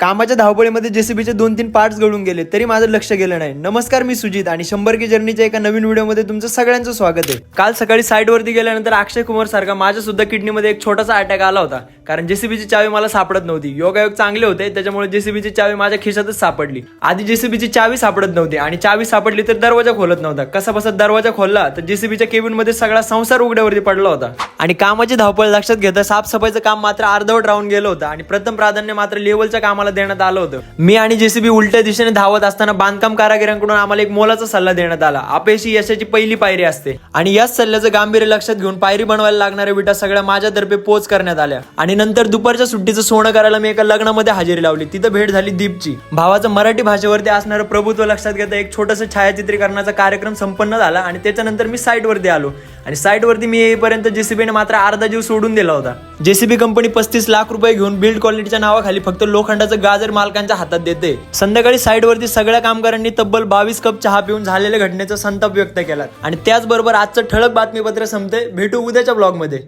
कामाच्या धावपळीमध्ये जेसीबीचे दोन तीन पार्ट्स गळून गेले तरी माझं लक्ष गेलं नाही. नमस्कार मी सुजित आणि शंभर की जर्नीच्या एका नवीन व्हिडिओमध्ये तुमचं सगळ्यांचं स्वागत आहे. काल सकाळी साईड वरती गेल्यानंतर अक्षय कुमार सारखा माझ्या सुद्धा किडनीमध्ये एक छोटासा अटॅक आला होता. कारण जेसीबीची चावी मला सापडत नव्हती. योगायोग चांगले होते त्याच्यामुळे जेसीबीची चावी माझ्या खिशातच सापडली. आधी जेसीबीची चावी सापडत नव्हती आणि चावी सापडली तर दरवाजा खोलत नव्हता. कसा बसा दरवाजा खोलला तर जेसीबीच्या केबिनमध्ये सगळा संसार उघड्यावरती पडला होता. आणि कामाची धावपळ लक्षात घेता साफसफाईचं काम मात्र अर्धवट राहून गेलं होतं आणि प्रथम प्राधान्य मात्र लेवलच्या कामाला देण्यात आलं होतं. मी आणि जेसीबी उलट्या दिशेने धावत असताना बांधकाम कारागिरांकडून आम्हाला एक मोलाचा सल्ला देण्यात आला. अपयशी यशाची पहिली पायरी असते. आणि याच सल्ल्याचं गांभीर्य लक्षात घेऊन पायरी बनवायला लागणाऱ्या विटा सगळ्या माझ्यातर्फे पोच करण्यात आल्या. आणि नंतर दुपारच्या सुट्टीचं सोनं करायला मी एका लग्नामध्ये हजेरी लावली. तिथं भेट झाली दीपची. भावाचं मराठी भाषेवरती असणारं प्रभुत्व लक्षात घेता एक छोटंसं छायाचित्रीकरणाचा कार्यक्रम संपन्न झाला आणि त्याच्यानंतर मी साईटवरती आलो. आणि साईटवरती मी येईपर्यंत जेसीबीने मात्र अर्धा जीव सोडून दिला होता. जेसीबी कंपनी पस्तीस लाख रुपये घेऊन बिल्ड क्वालिटीच्या नावाखाली फक्त लोखंडाचं गाजर मालकांच्या हातात देते. संध्याकाळी साईडवरती सगळ्या कामगारांनी तब्बल बावीस कप चहा पिऊन झालेल्या घटनेचा संताप व्यक्त केला. आणि त्याचबरोबर आजचं ठळक बातमीपत्र संपते. भेटू उद्याच्या ब्लॉगमध्ये